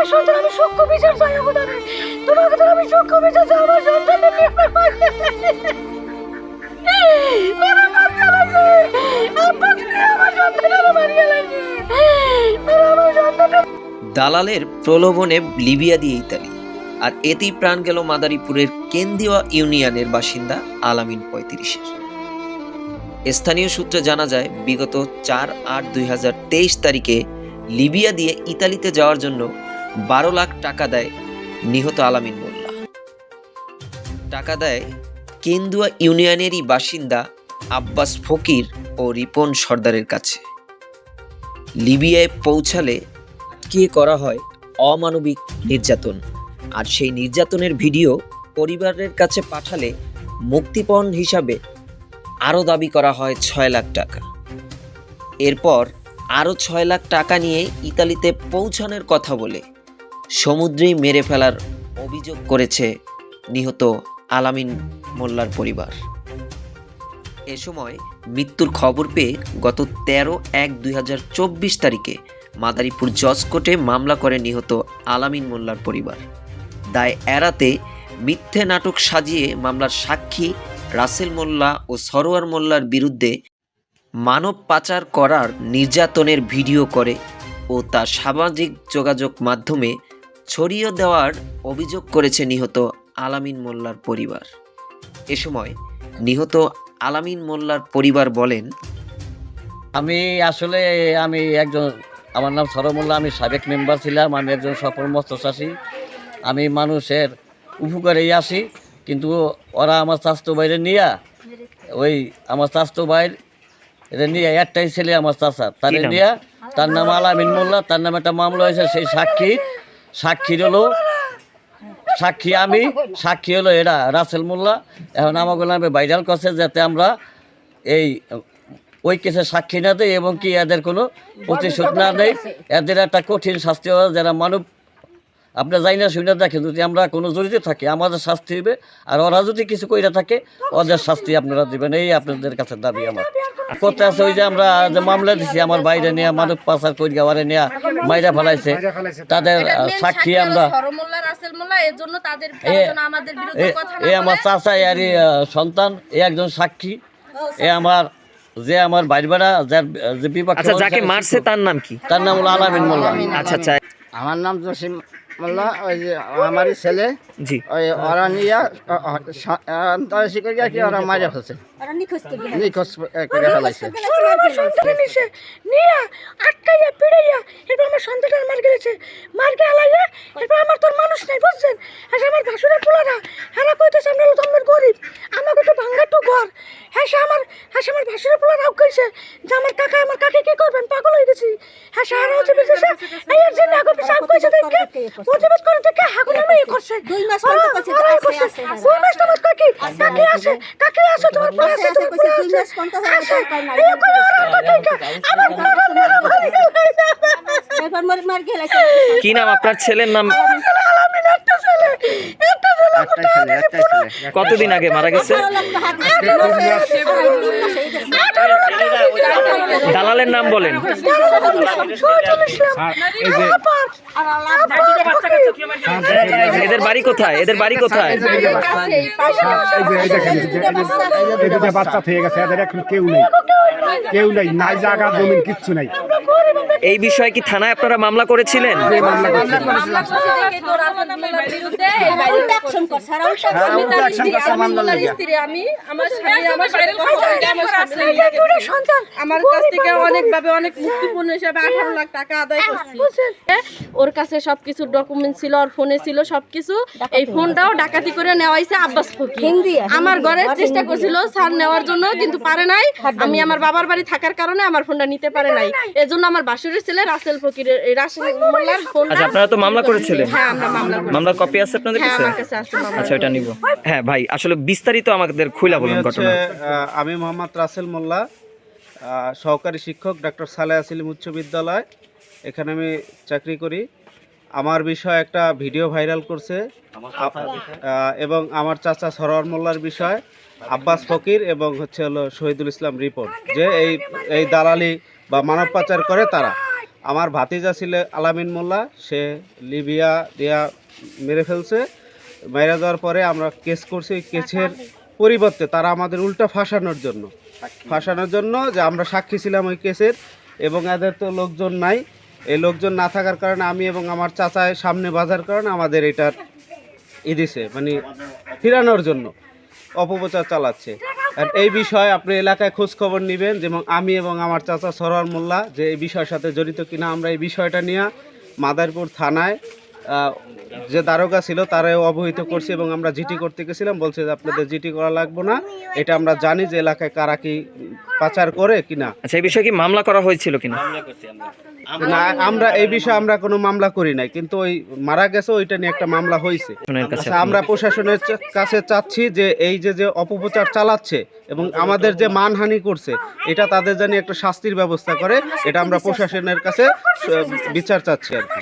আমার সন্তান, আমি সূক্ষ্ম বিচার চাই অবদানে। তোমাকে তো আমি সূক্ষ্ম বিচার চাই, আমার সন্তান দালালের প্রলোভনে লিবিয়া দিয়ে ইতালি। আর এতেই প্রাণ গেল মাদারীপুরের কেন্দ্রীয় ইউনিয়নের বাসিন্দা আলামিন পঁয়ত্রিশের। স্থানীয় সূত্রে জানা যায়, বিগত চার আট দুই তারিখে লিবিয়া দিয়ে ইতালিতে যাওয়ার জন্য বারো লাখ টাকা দেয় নিহত আলামিন মোল্লা। টাকা দেয় কেন্দুয়া ইউনিয়নেরই বাসিন্দা আব্বাস ফকির ও রিপন সর্দারের কাছে। লিবিয়ায় পৌঁছালে কে করা হয় অমানবিক নির্যাতন। আর সেই নির্যাতনের ভিডিও পরিবারের কাছে পাঠালে মুক্তিপণ হিসাবে আরও দাবি করা হয় ছয় লাখ টাকা। এরপর আরও ছয় লাখ টাকা নিয়ে ইতালিতে পৌঁছানোর কথা বলে সমুদ্রেই মেরে ফেলার অভিযোগ করেছে নিহত আলামিন মোল্লার পরিবার। এ সময় মৃত্যুর খবর পেয়ে গত তেরো এক দুই তারিখে মাদারীপুর জজ কোর্টে মামলা করে নিহত আলামিন মোল্লার পরিবার। দায় এড়াতে মিথ্যে নাটক সাজিয়ে মামলার সাক্ষী রাসেল মোল্লা ও সরোয়ার মোল্লার বিরুদ্ধে মানব পাচার করার নির্যাতনের ভিডিও করে ও তা সামাজিক যোগাযোগ মাধ্যমে ছড়িয়ে দেওয়ার অভিযোগ করেছে নিহত আলামিন মোল্লার পরিবার। এ সময় নিহত আলামিন মোল্লার পরিবার বলেন আমি আসলে আমি একজন আমার নাম সরমুল্লাহ আমি সাবেক মেম্বার ছিলাম আমি একজন সফল মৎস্যচাষী। আমি মানুষের উপকারেই আসি কিন্তু ওরা আমার স্বাস্থ্য বাইরে নিয়ে ওই আমার স্বাস্থ্য বাইর এটা নিয়ে একটাই ছেলে আমার চাষা তার? নিয়ে তার নাম আলামিন মোল্লা তার নামে একটা মামলা হয়েছে সেই সাক্ষী সাক্ষীর হলো সাক্ষী আমি সাক্ষী হলো এরা রাসেল মোল্লা। এখন আমাকে নামে ভাইরাল করছে যাতে আমরা এই ওই কেসে সাক্ষী না দেয় এবং কি এদের কোনো প্রতিশোধ না দেয় এদের একটা কঠিন শাস্তি হবে যারা মানব আপনার যাই না শুনে দেখেন যদি আমরা কোনো জড়িত থাকি আমাদের শাস্তি হবে। আর ওরা যদি কিছু কইরা থাকে ওদের শাস্তি আপনারা দিবেন। এই আপনাদের কাছে দাবি আমার। আছে ওই যে আমরা যে মামলা দিছি আমার বাইরে নিয়ে মানব পাচার করি গাওয়ারে নিয়ে মাইরা ফেলাইছে। তাদের সাক্ষী আমরা এ কথা আমার। চাচা এরই সন্তান এ একজন সাক্ষী। এ আমার যে আমার ভাই বেড়া যার যে বিপক্ষে আচ্ছা যাকে মারছে তার নাম কি? তার নাম হলো আলামিন মোল্লা। আচ্ছা আচ্ছা। আমার নাম জসিম মোল্লা ওই যে আমারই ছেলে জি। ওই ওরা নিয়ে করে কি ওরা মারে ফেলছে। নিখোঁজ করে ফেলাইছে আমার সন্তানের নিচে। নিয়ে আটকাইয়া পিড়াইয়া এরপর আমার সন্তানটা মার গেছে মার গেলাইয়া এরপর আমার তোর মানুষ নাই বুঝছেন হ্যাঁ আমার ভাসুরের পোলারা হ্যাঁ কইতেছে আমরা হলো তোমার গরিব আমাকে একটু ভাঙ্গা একটু ঘর হ্যাঁ সে আমার হ্যাঁ সে আমার ভাসুরের পোলারা আউ কইছে যে আমার কাকা আমার কাকে কি করবেন পাগল হয়ে গেছি হ্যাঁ সে আর হচ্ছে বিশেষ এই যে নাগো পিছে কইছে দেখে প্রতিবাদ করে দেখে হাগুন আমি এ করছে দুই মাস পর করছে দুই মাস তোমার কাকি কাকি আছে কাকি আছে তোমার পোলা আছে তোমার পোলা আছে আছে এই করে ওরা কাকি আমার পোলা মেরে মারি গেল কি নাম আপনার ছেলের নাম কতদিন আগে মারা গেছে দালালের নাম বলেন এদের বাড়ি কোথায় এদের বাড়ি কোথায় বাচ্চা থেকে গেছে এদের এখন কেউ নেই কেউ নেই নাই জায়গা জমিন কিচ্ছু নাই এই বিষয়ে কি থানায় আপনারা মামলা করেছিলেন? আমি আমার গেছে। আমার কাছ থেকে অনেকভাবে অনেক মুক্তিপূর্ণ হিসাবে আঠারো লাখ টাকা আদায় করছি। ওর কাছে সবকিছু ডকুমেন্ট ছিল ওর ফোনে ছিল সবকিছু। এই ফোনটাও ডাকাতি করে নেওয়াইছে আব্বাস ফকির। আমার ঘরে চেষ্টা করছিল সার নেওয়ার জন্য কিন্তু পারে নাই। আমি আমার বাবার বাড়ি থাকার কারণে আমার ফোনটা নিতে পারে নাই। এজন্য আমার ছেলে রাসেল ফকিরের এই রাসেল মোল্লার ফোনটা। আচ্ছা আপনারা তো মামলা করেছিলেন? হ্যাঁ আমরা মামলা করেছি মামলার কপি আছে আপনাদের হ্যাঁ কাছে? আমার কাছে আছে আচ্ছা ওটা নিব। হ্যাঁ। ভাই আসলে বিস্তারিত আমাদের খুইলা বলুন ঘটনা। আমি মোহাম্মদ রাসেল মোল্লা সহকারী শিক্ষক ডক্টর সালেহ আসিলিম উচ্চ বিদ্যালয়। এখানে আমি চাকরি করি। আমার বিষয় একটা ভিডিও ভাইরাল করছে। এবং আমার চাচা সরোয়ার মোল্লার বিষয় আব্বাস ফকির এবং হচ্ছে হলো শহীদুল ইসলাম রিপোর্ট। যে এই এই দালালি বা মানব পাচার করে তারা। আমার ভাতিজা ছিল আলামিন মোল্লা সে লিবিয়া দিয়া মেরে ফেলছে। মেরে যাওয়ার পরে আমরা কেস করছি ওই কেসের পরিবর্তে তারা আমাদের উল্টা ফাঁসানোর জন্য। ফাঁসানোর জন্য যে আমরা সাক্ষী ছিলাম ওই কেসের এবং এদের তো লোকজন নাই। এই লোকজন না থাকার কারণে আমি এবং আমার চাচায় সামনে বাজার কারণে আমাদের এটার ই দিছে মানে ফিরানোর জন্য অপপ্রচার চালাচ্ছে। এই বিষয়ে আপনি এলাকায় খোঁজ খবর নেবেন, যেমন আমি এবং আমার চাচা সরোয়ার মোল্লা, যে এই বিষয়ের সাথে জড়িত কিনা আমরা এই বিষয়টা নিয়ে মাদারপুর থানায় যে দারোগা ছিল তারাও অবহিত করছি এবং আমরা জিটি করতে গেছিলাম বলছে যে আপনাদের জিটি করা লাগবে না। এটা আমরা জানি যে এলাকায় কারা কি পাচার করে কিনা আচ্ছা এই বিষয়ে কি মামলা করা হয়েছিল কিনা? না আমরা এই বিষয়ে আমরা কোনো মামলা করি নাই কিন্তু ওই মারা গেছে ওইটা নিয়ে একটা মামলা হয়েছে। আচ্ছা, আমরা প্রশাসনের কাছে চাচ্ছি যে এই যে যে অপপ্রচার চালাচ্ছে এবং আমাদের যে মানহানি করছে এটা তাদের জানি একটা শাস্তির ব্যবস্থা করে এটা আমরা প্রশাসনের কাছে বিচার চাচ্ছি আর কি।